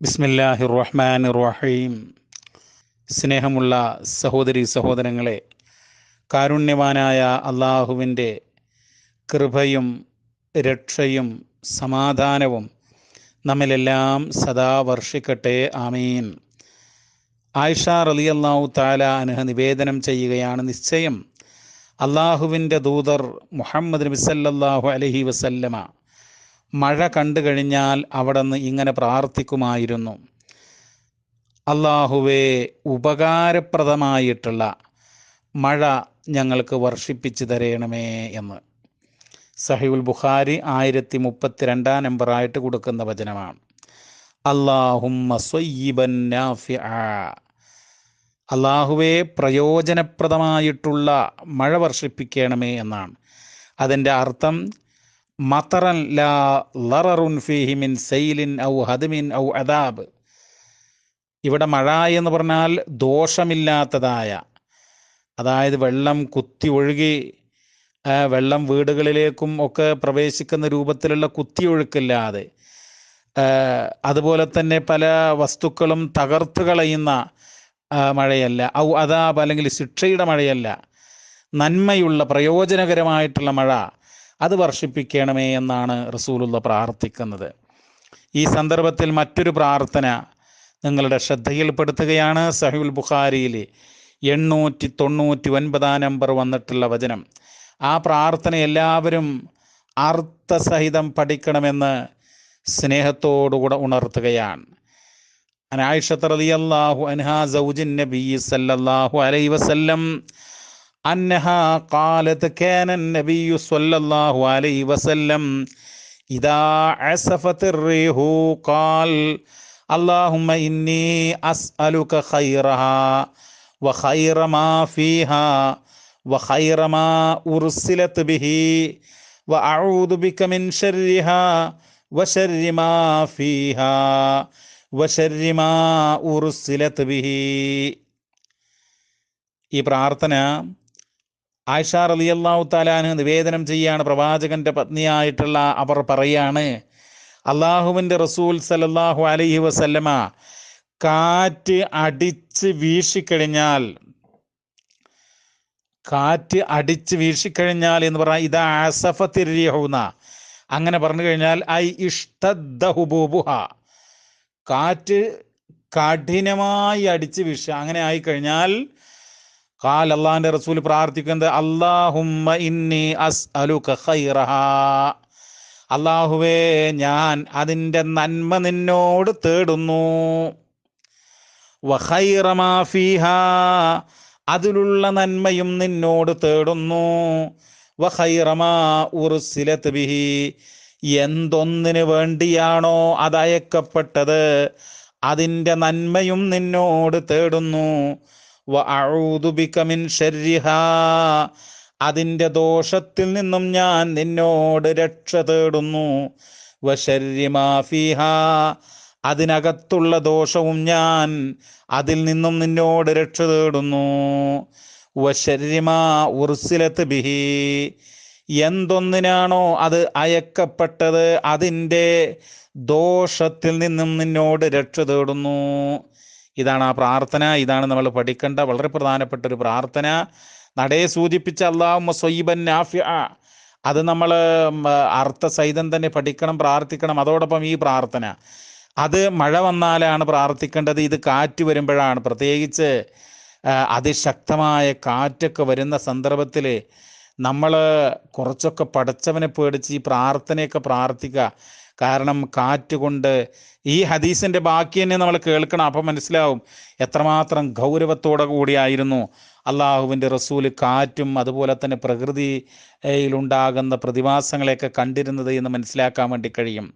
ബിസ്മില്ലാഹി റഹ്മാൻ റഹീം സ്നേഹമുള്ള സഹോദരി സഹോദരങ്ങളെ കാരുണ്യവാനായ അള്ളാഹുവിന്റെ കൃപയും രക്ഷയും സമാധാനവും നമ്മിലെല്ലാം സദാ വർഷിക്കട്ടെ ആമീൻ. ആയിഷ റലി അള്ളാഹു താല അനുഹ നിവേദനം ചെയ്യുകയാണ്. നിശ്ചയം അള്ളാഹുവിന്റെ ദൂതർ മുഹമ്മദ് നബിസല്ലാഹു അലഹി വസല്ലമ മഴ കണ്ടു കഴിഞ്ഞാൽ അവിടെ നിന്ന് ഇങ്ങനെ പ്രാർത്ഥിക്കുമായിരുന്നു. അള്ളാഹുവേ ഉപകാരപ്രദമായിട്ടുള്ള മഴ ഞങ്ങൾക്ക് വർഷിപ്പിച്ചു തരയണമേ എന്ന്. സഹിബുൽ ബുഖാരി ആയിരത്തി മുപ്പത്തി രണ്ടാം നമ്പറായിട്ട് കൊടുക്കുന്ന വചനമാണ്. അള്ളാഹുമ്മ അള്ളാഹുവെ പ്രയോജനപ്രദമായിട്ടുള്ള മഴ വർഷിപ്പിക്കണമേ എന്നാണ്. അതിന്റെ അർത്ഥം മത്തറൻ ലാ ലററുൻ ഫീഹി മിൻ സൈലിൻ ഔ ഹദമിൻ ഔ അദാബ്. ഇവിടെ മഴ എന്ന് പറഞ്ഞാൽ ദോഷമില്ലാത്തതായ അതായത് വെള്ളം കുത്തി ഒഴുകി വെള്ളം വീടുകളിലേക്കും ഒക്കെ പ്രവേശിക്കുന്ന രൂപത്തിലുള്ള കുത്തി ഒഴുക്കില്ലാതെ അതുപോലെ തന്നെ പല വസ്തുക്കളും തകർത്ത് കളയുന്ന മഴയല്ല. ഔ അതാബ് അല്ലെങ്കിൽ ശിക്ഷയുടെ മഴയല്ല. നന്മയുള്ള പ്രയോജനകരമായിട്ടുള്ള മഴ അത് വർഷിപ്പിക്കണമേ എന്നാണ് റസൂലുള്ള പ്രാർത്ഥിക്കുന്നത്. ഈ സന്ദർഭത്തിൽ മറ്റൊരു പ്രാർത്ഥന നിങ്ങളുടെ ശ്രദ്ധയിൽപ്പെടുത്തുകയാണ്. സഹിബുൽ ബുഖാരിയിലെ എണ്ണൂറ്റി തൊണ്ണൂറ്റി ഒൻപതാം നമ്പർ വന്നിട്ടുള്ള വചനം. ആ പ്രാർത്ഥന എല്ലാവരും അർത്ഥസഹിതം പഠിക്കണമെന്ന് സ്നേഹത്തോടുകൂടെ ഉണർത്തുകയാണ്. അനായിഷത്ത് റലിയല്ലാഹു അൻഹാ സൗജിൻ നബി സല്ലല്ലാഹു അലൈഹി വസല്ലം أنها قالت كان النبي صلى الله عليه وسلم إذا عسفت الريح قال اللهم إني أسألك خيرها وخير ما فيها وخير ما أرسلت به وأعوذ بك من شرها وشر ما فيها وشر ما أرسلت به ഈ പ്രാർത്ഥന ആയിഷ റളിയല്ലാഹു താലാന് നിവേദനം ചെയ്യാണ് പ്രവാചകന്റെ പത്നിയായിട്ടുള്ള അവർ പറയാണ് അള്ളാഹുവിന്റെ റസൂൽ സല്ലല്ലാഹു അലൈഹി വസല്ലമ കാറ്റ് അടിച്ച് വീശിക്കഴിഞ്ഞാൽ കാറ്റ് അടിച്ച് വീശിക്കഴിഞ്ഞാൽ എന്ന് പറഞ്ഞാൽ ഇതാ ആസഫത്തിരിഹുന്ന അങ്ങനെ പറഞ്ഞു കഴിഞ്ഞാൽ ഐ ഇഷ്ടദ്ദഹുബൂബുഹ കാറ്റ് കഠിനമായി അടിച്ച് വീശ അങ്ങനെ ആയിക്കഴിഞ്ഞാൽ കാൽ അള്ളാഹിന്റെ റസൂൽ പ്രാർത്ഥിക്കുന്നത് അള്ളാഹുമ്മ ഇന്നി അസ് അലുക അള്ളാഹുവേ ഞാൻ അതിന്റെ നന്മ നിന്നോട് തേടുന്നു. അതിലുള്ള നന്മയും നിന്നോട് തേടുന്നു. ഉർസിലത് ബിഹി. എന്തൊന്നിനു വേണ്ടിയാണോ അതയക്കപ്പെട്ടത് അതിന്റെ നന്മയും നിന്നോട് തേടുന്നു. വഅഊദു ബിക മിൻ ശർരിഹാ അതിന്റെ ദോഷത്തിൽ നിന്നും ഞാൻ നിന്നോട് രക്ഷ തേടുന്നു. വശര്യമാഫിഹ അതിനകത്തുള്ള ദോഷവും ഞാൻ അതിൽ നിന്നും നിന്നോട് രക്ഷ തേടുന്നു. വശര്യമാ ഉർസിലത്ത് ബിഹി. എന്തൊന്നിനാണോ അത് അയക്കപ്പെട്ടത് അതിന്റെ ദോഷത്തിൽ നിന്നും നിന്നോട് രക്ഷ തേടുന്നു. ഇതാണ് ആ പ്രാർത്ഥന. ഇതാണ് നമ്മൾ പഠിക്കേണ്ട വളരെ പ്രധാനപ്പെട്ട ഒരു പ്രാർത്ഥന. നടയെ സൂചിപ്പിച്ച അള്ളാഹു സൊയ്ബൻ നാഫ്യ അത് നമ്മൾ അർത്ഥസഹിതം തന്നെ പഠിക്കണം പ്രാർത്ഥിക്കണം. അതോടൊപ്പം ഈ പ്രാർത്ഥന. അത് മഴ വന്നാലാണ് പ്രാർത്ഥിക്കേണ്ടത്. ഇത് കാറ്റ് വരുമ്പോഴാണ്. പ്രത്യേകിച്ച് അതിശക്തമായ കാറ്റൊക്കെ വരുന്ന സന്ദർഭത്തിൽ നമ്മൾ കുറച്ചൊക്കെ പഠിച്ചവനെ പേടിച്ച് ഈ പ്രാർത്ഥനയൊക്കെ പ്രാർത്ഥിക്കുക. കാരണം കാറ്റ് കൊണ്ട് ഈ ഹദീസിന്റെ ബാക്കി തന്നെ നമ്മൾ കേൾക്കണം. അപ്പം മനസ്സിലാവും എത്രമാത്രം ഗൗരവത്തോടെ കൂടിയായിരുന്നു അള്ളാഹുവിന്റെ റസൂൽ കാറ്റും അതുപോലെ തന്നെ പ്രകൃതിയിലുണ്ടാകുന്ന പ്രതിഭാസങ്ങളെയൊക്കെ കണ്ടിരുന്നത് എന്ന് മനസ്സിലാക്കാൻ വേണ്ടി കഴിയും.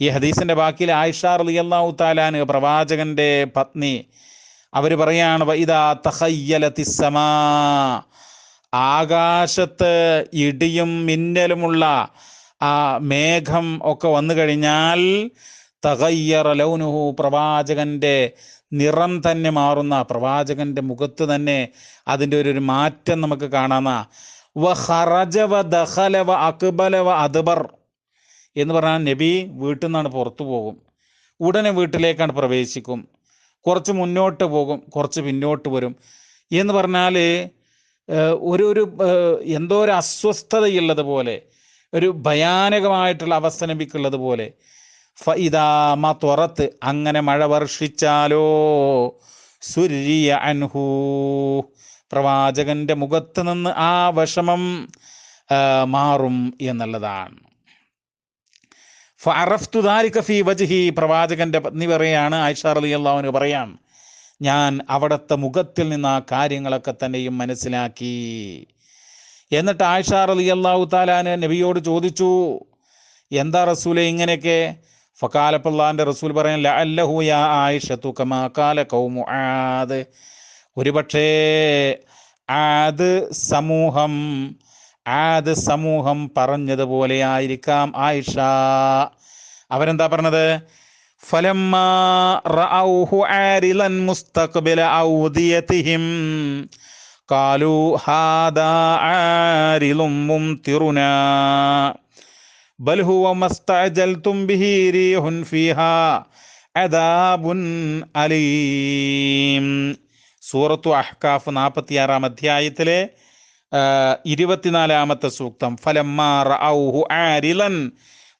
ഈ ഹദീസിന്റെ ബാക്കിയിൽ ആയിഷ അള്ളാഹു താലാന് പ്രവാചകന്റെ പത്നി അവർ പറയാണ് ഇതാ തഹയ്യലത്തിസമാ ആകാശത്ത് ഇടിയും മിന്നലുമുള്ള ആ മേഘം ഒക്കെ വന്നു കഴിഞ്ഞാൽ തകയ്യറ ലൗനുഹു പ്രവാചകന്റെ നിറം തന്നെ മാറുന്ന പ്രവാചകന്റെ മുഖത്ത് തന്നെ അതിന്റെ ഒരു ഒരു മാറ്റം നമുക്ക് കാണാന്ന. വ ഹറജവ ദഹലവ അക്ബലവ അദ്ബർ എന്ന് പറഞ്ഞാൽ നബി വീട്ടിൽ നിന്നാണ് പുറത്തു പോകും. ഉടനെ വീട്ടിലേക്കാണ് പ്രവേശിക്കും. കുറച്ച് മുന്നോട്ട് പോകും കുറച്ച് പിന്നോട്ട് വരും എന്ന് പറഞ്ഞാൽ ഒരു ഒരു എന്തോ ഒരു അസ്വസ്ഥതയുള്ളത് പോലെ ഒരു ഭയാനകമായിട്ടുള്ള അവസ്ഥ നബിക്കുള്ളത് പോലെ. ഫൈദാമ തുറത്ത് അങ്ങനെ മഴ വർഷിച്ചാലോ? സുര്യ അൻഹു. പ്രവാചകന്റെ മുഖത്ത് നിന്ന് ആ വിഷമം മാറും എന്നുള്ളതാണ്. ഫീ വജ്ഹി. പ്രവാചകന്റെ പത്നി പറയാണ് ആയിഷ റളിയല്ലാഹു പറയാം ഞാൻ അവിടുത്തെ മുഖത്തിൽ നിന്ന് ആ കാര്യങ്ങളൊക്കെ തന്നെയും മനസ്സിലാക്കി. എന്നിട്ട് ആയിഷ അള്ളാഹു താലാന് നബിയോട് ചോദിച്ചു എന്താ റസൂലെ ഇങ്ങനെയൊക്കെ? ഫക്കാലപ്പള്ളാന്റെ റസൂൽ പറയാൻ ലഅല്ലഹു യാ ആയിഷത്തു കമാ കാല ഖൗമു ആദ്. ഒരുപക്ഷേ ആദ് സമൂഹം ആദ് സമൂഹം പറഞ്ഞതുപോലെ ആയിരിക്കാം ആയിഷ. അവരെന്താ പറഞ്ഞത്? ഫലം റഅൗഹു ആരിലൻ മുസ്തഖ്ബില ഔദിയതിഹിം അദാബുൻ അലീം സൂറത്തു അഹ്കാഫ് നാൽപ്പത്തിയാറാം അധ്യായത്തിലെ ഇരുപത്തിനാലാമത്തെ സൂക്തം. ആരിലൻ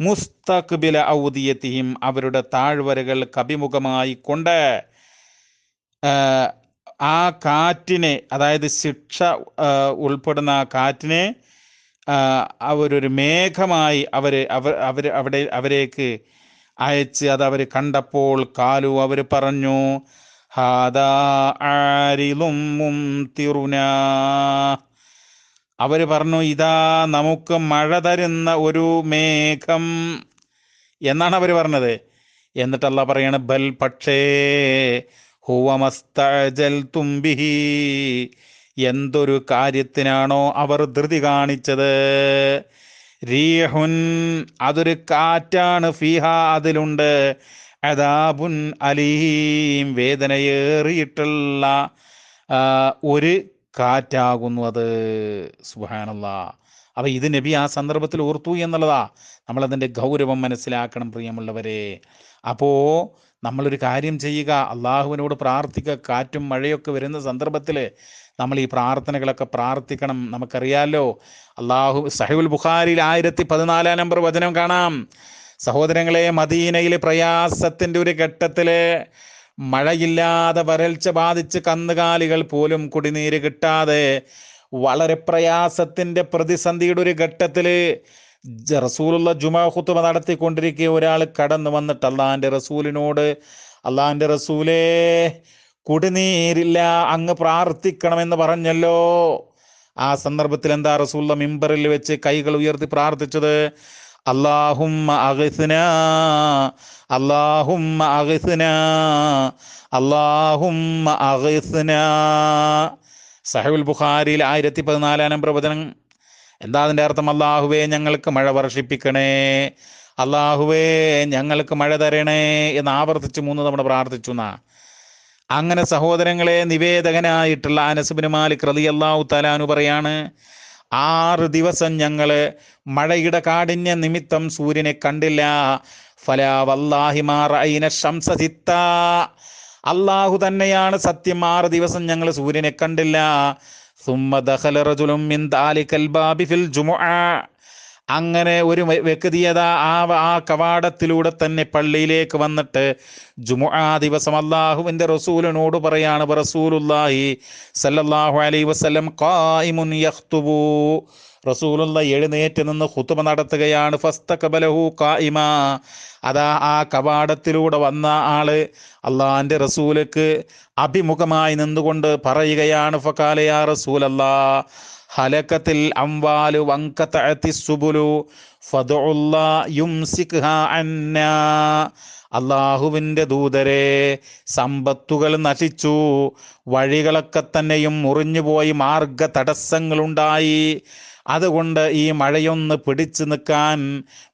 മുസ്തഖ്ബില ഔദിയത്തിഹിം. അവരുടെ താഴ്വരകൾ അഭിമുഖമായി കൊണ്ട് ആ, കാറ്റിനെ അതായത് ശിക്ഷ ഉൾപ്പെടുന്ന ആ കാറ്റിനെ അവരൊരു മേഘമായി അവർ അവർ അവർ അവിടെ അവരേക്ക് അയച്ച് അത് അവർ കണ്ടപ്പോൾ കാലു അവർ പറഞ്ഞു അവർ പറഞ്ഞു ഇതാ നമുക്ക് മഴ തരുന്ന ഒരു മേഘം. എന്നാണ് അവർ പറഞ്ഞത്. എന്നിട്ടല്ല പറയണ ബൽ പക്ഷേ ഹുവമസ്തജൽ തുമ്പിഹി എന്തൊരു കാര്യത്തിനാണോ അവർ ധൃതി കാണിച്ചത്? റീഹുൻ അതൊരു കാറ്റാണ് ഫിഹ അതിലുണ്ട്. അദാബുൻ അലീം വേദനയേറിയിട്ടുള്ള ഒരു കാറ്റാകുന്നു അത്. സുഹാനുള്ള അപ്പം ഇത് നബി ആ സന്ദർഭത്തിൽ ഓർത്തു എന്നുള്ളതാ. നമ്മളതിന്റെ ഗൗരവം മനസ്സിലാക്കണം പ്രിയമുള്ളവരെ. അപ്പോ നമ്മളൊരു കാര്യം ചെയ്യുക അള്ളാഹുവിനോട് പ്രാർത്ഥിക്കുക കാറ്റും മഴയൊക്കെ വരുന്ന സന്ദർഭത്തിൽ നമ്മൾ ഈ പ്രാർത്ഥനകളൊക്കെ പ്രാർത്ഥിക്കണം. നമുക്കറിയാലോ അള്ളാഹു സഹിബുൽ ബുഖാരിൽ ആയിരത്തി പതിനാലാം നമ്പർ വചനം കാണാം. സഹോദരങ്ങളെ മദീനയിലെ പ്രയാസത്തിന്റെ ഒരു ഘട്ടത്തിൽ മഴയില്ലാതെ വരൾച്ച ബാധിച്ച് കന്നുകാലികൾ പോലും കുടിനീര് കിട്ടാതെ വളരെ പ്രയാസത്തിന്റെ പ്രതിസന്ധിയുടെ ഒരു ഘട്ടത്തിൽ ജ- റസൂലുള്ള ജുമാ ഖുത്തുബ നടത്തിക്കൊണ്ടിരിക്കെ ഒരാൾ കടന്നു വന്നിട്ട് അള്ളാഹാന്റെ റസൂലിനോട് അള്ളാഹാന്റെ റസൂലേ കുടിനീരില്ല അങ്ങ് പ്രാർത്ഥിക്കണമെന്ന് പറഞ്ഞല്ലോ. ആ സന്ദർഭത്തിൽ എന്താ റസൂള്ള മിമ്പറിൽ വെച്ച് കൈകൾ ഉയർത്തി പ്രാർത്ഥിച്ചത്? അള്ളാഹുമ്മ അഗിസ്ന അള്ളാഹുമ്മ അഗിസ്ന അള്ളാഹുമ്മ അഗിസ്ന സഹുൽ ബുഖാരിയിൽ ആയിരത്തി പതിനാലാം നമ്പർ വചനം എന്താ അതിന്റെ അർത്ഥം? അള്ളാഹുവേ ഞങ്ങൾക്ക് മഴ വർഷിപ്പിക്കണേ. അള്ളാഹുവേ ഞങ്ങൾക്ക് മഴ തരണേ എന്ന് ആവർത്തിച്ച് മൂന്ന് തവണ പ്രാർത്ഥിച്ചു എന്നാ. അങ്ങനെ സഹോദരങ്ങളെ നിവേദകനായിട്ടുള്ള അനസുബിന് മാലിക് റതി അള്ളാഹു തലാനു പറയാണ് ആറ് ദിവസം ഞങ്ങൾ മഴയുടെ കാഠിന്യ നിമിത്തം സൂര്യനെ കണ്ടില്ല. ഫലാ വല്ലാഹി മാറൈന ശംസസിത്ത അള്ളാഹു തന്നെയാണ് സത്യം ആറ് ദിവസം ഞങ്ങൾ സൂര്യനെ കണ്ടില്ല. സുമ്മ دخل رجل من ذلك الباب في الجمعه അങ്ങനെ ഒരു വ്യ- വ്യക്തിയത ആ ആ കവാടത്തിലൂടെ തന്നെ പള്ളിയിലേക്ക് വന്നിട്ട് ജുമുഅ ദിവസം അള്ളാഹുവിന്റെ റസൂലിനോട് പറയാണ് റസൂലുല്ലാഹി സല്ലല്ലാഹു അലൈഹി വസല്ലം ഖായിമുൻ യഖ്തുബു. റസൂലുള്ള എഴുന്നേറ്റ് നിന്ന് ഹുത്തുമ നടത്തുകയാണ്. ഫസ്തഖബലഹു കായിമ അതാ ആ കവാടത്തിലൂടെ വന്ന ആൾ അള്ളാഹിന്റെ റസൂലക്ക് അഭിമുഖമായി നിന്നുകൊണ്ട് പറയുകയാണ്. ഫക്കാലയാ റസൂലല്ലാ ഹലക്കത്തിൽ അംവാലു വങ്കത്തി സുബുലു അള്ളാഹുവിന്റെ ദൂതരെ സമ്പത്തുകൾ നശിച്ചു വഴികളൊക്കെ തന്നെയും മുറിഞ്ഞുപോയി മാർഗ തടസ്സങ്ങളുണ്ടായി അതുകൊണ്ട് ഈ മഴയൊന്ന് പിടിച്ചു നിൽക്കാൻ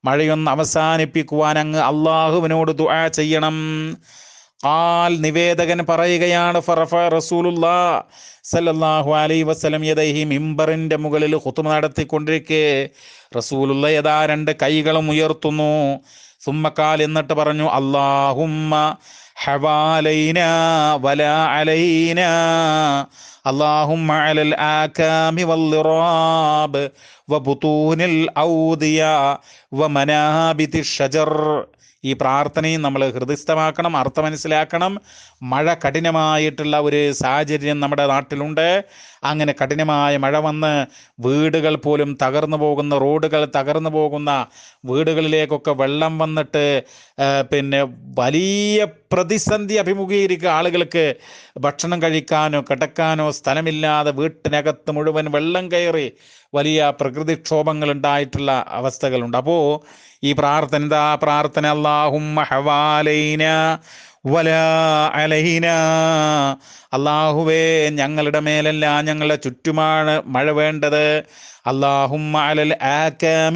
മഴയൊന്ന് അവസാനിപ്പിക്കുവാൻ അങ്ങ് അള്ളാഹുവിനോട് ദുആ ചെയ്യണം. ആൽ നിവേദകൻ പറയുകയാണ് ഫറഫ റസൂലുല്ലാ സല്ലല്ലാഹു അലൈഹി വസല്ലം യദൈഹി മിമ്പറിന്റെ മുകളിൽ ഹുത്തുമ നടത്തിക്കൊണ്ടിരിക്കെ. റസൂലുള്ള യഥാ രണ്ട് കൈകളും ഉയർത്തുന്നു. സുമ്മക്കാൽ എന്നിട്ട് പറഞ്ഞു അള്ളാഹുമ്മ ഹവാലൈന വല അലൈന اللهم على الآكام والضراب وبطون الأودية ومنابت الشجر ഈ പ്രാർത്ഥനയും നമ്മൾ ഹൃദയസ്ഥമാക്കണം അർത്ഥം മനസ്സിലാക്കണം മഴ കഠിനമായിട്ടുള്ള ഒരു സാഹചര്യം നമ്മുടെ നാട്ടിലുണ്ട് അങ്ങനെ കഠിനമായ മഴ വന്ന് വീടുകൾ പോലും തകർന്നു പോകുന്ന റോഡുകൾ തകർന്നു പോകുന്ന വീടുകളിലേക്കൊക്കെ വെള്ളം വന്നിട്ട് പിന്നെ വലിയ പ്രതിസന്ധി അഭിമുഖീകരിക്കുക ആളുകൾക്ക് ഭക്ഷണം കഴിക്കാനോ കിടക്കാനോ സ്ഥലമില്ലാതെ വീട്ടിനകത്ത് മുഴുവൻ വെള്ളം കയറി വലിയ പ്രകൃതിക്ഷോഭങ്ങൾ ഉണ്ടായിട്ടുള്ള അവസ്ഥകളുണ്ട്. അപ്പോൾ ഈ പ്രാർത്ഥന എന്താ പ്രാർത്ഥന അള്ളാഹുമ്മ അള്ളാഹുവേ ഞങ്ങളുടെ മേലല്ല ഞങ്ങളുടെ ചുറ്റുമാണ് മഴ വേണ്ടത്.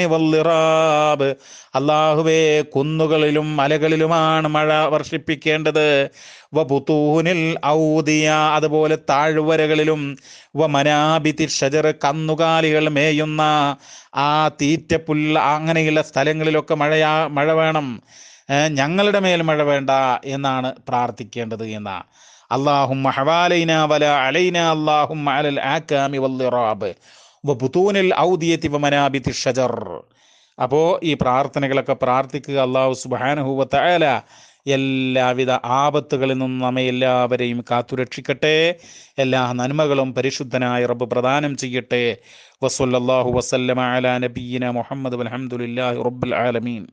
വല്ലിറാബ് അള്ളാഹുവേ കുന്നുകളിലും മലകളിലുമാണ് മഴ വർഷിപ്പിക്കേണ്ടത്. വബുത്തൂനിൽ ഔദിയ അതുപോലെ താഴ്വരകളിലും. വ മനാബിത്തി ഷജർ കന്നുകാലികൾ മേയുന്ന ആ തീറ്റപ്പുല്ല അങ്ങനെയുള്ള സ്ഥലങ്ങളിലൊക്കെ മഴയാ മഴ വേണം. ഞങ്ങളുടെ മേൽ മഴ വേണ്ട എന്നാണ് പ്രാർത്ഥിക്കേണ്ടത് എന്ന. അള്ളാഹും ഹവാലൈന വല അലൈന അള്ളാഹും അലൽ ആക്കാമി വല്ലിറാബ് വബുത്തൂനിൽ ഔദിയത്തി വമനാബിത്തി ഷജർ. അപ്പോൾ ഈ പ്രാർത്ഥനകളൊക്കെ പ്രാർത്ഥിക്കുക അള്ളാഹു സുബാനുഹൂവത്തായാല എല്ലാവിധ ആപത്തുകളിൽ നിന്നും നമ്മെ എല്ലാവരെയും കാത്തുരക്ഷിക്കട്ടെ. എല്ലാ നന്മകളും പരിശുദ്ധനായ റബ്ബ് പ്രദാനം ചെയ്യട്ടെ. വസല്ലല്ലാഹു വസല്ലമ അലാ നബിയിന മുഹമ്മദ് അൽഹംദുലില്ലാഹി റബ്ബിൽ ആലമീൻ.